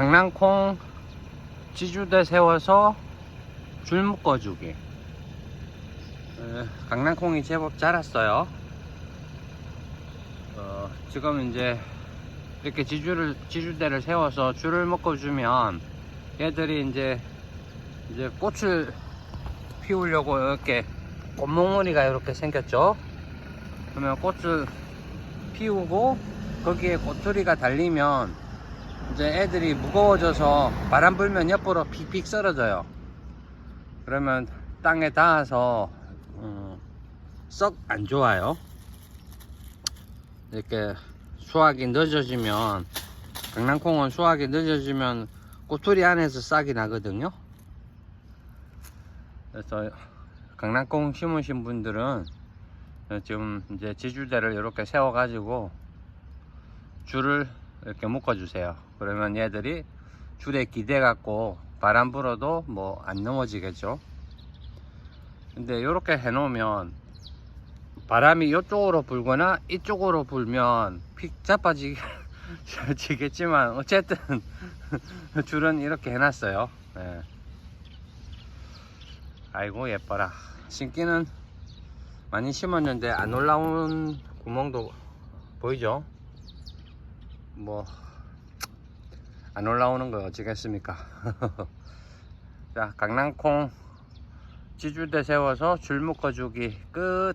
강낭콩 지주대 세워서 줄 묶어주기. 에, 강낭콩이 제법 자랐어요. 어, 지금 이제 이렇게 지주를 지주대를 세워서 줄을 묶어주면 얘들이 이제 이제 꽃을 피우려고 이렇게 꽃몽우리가 이렇게 생겼죠. 그러면 꽃을 피우고 거기에 꼬투리가 달리면 이제 애들이 무거워져서 바람 불면 옆으로 픽픽 쓰러져요. 그러면 땅에 닿아서 어, 썩안 좋아요. 이렇게 수확이 늦어지면 강낭콩은 수확이 늦어지면 꼬투리 안에서 싹이 나거든요. 그래서 강낭콩 심으신 분들은 지금 이제 지주대를 이렇게 세워 가지고 줄을 이렇게 묶어 주세요. 그러면 얘들이 줄에 기대 갖고 바람 불어도 뭐 안 넘어지겠죠? 근데 이렇게 해 놓으면 바람이 이쪽으로 불거나 이쪽으로 불면 픽 자빠지겠지만 어쨌든 줄은 이렇게 해놨어요. 예. 아이고 예뻐라. 신기는 많이 심었는데 안 올라온 구멍도 보이죠 뭐 안 올라오는 거 어찌겠습니까? 자 강낭콩 지주대 세워서 줄 묶어주기 끝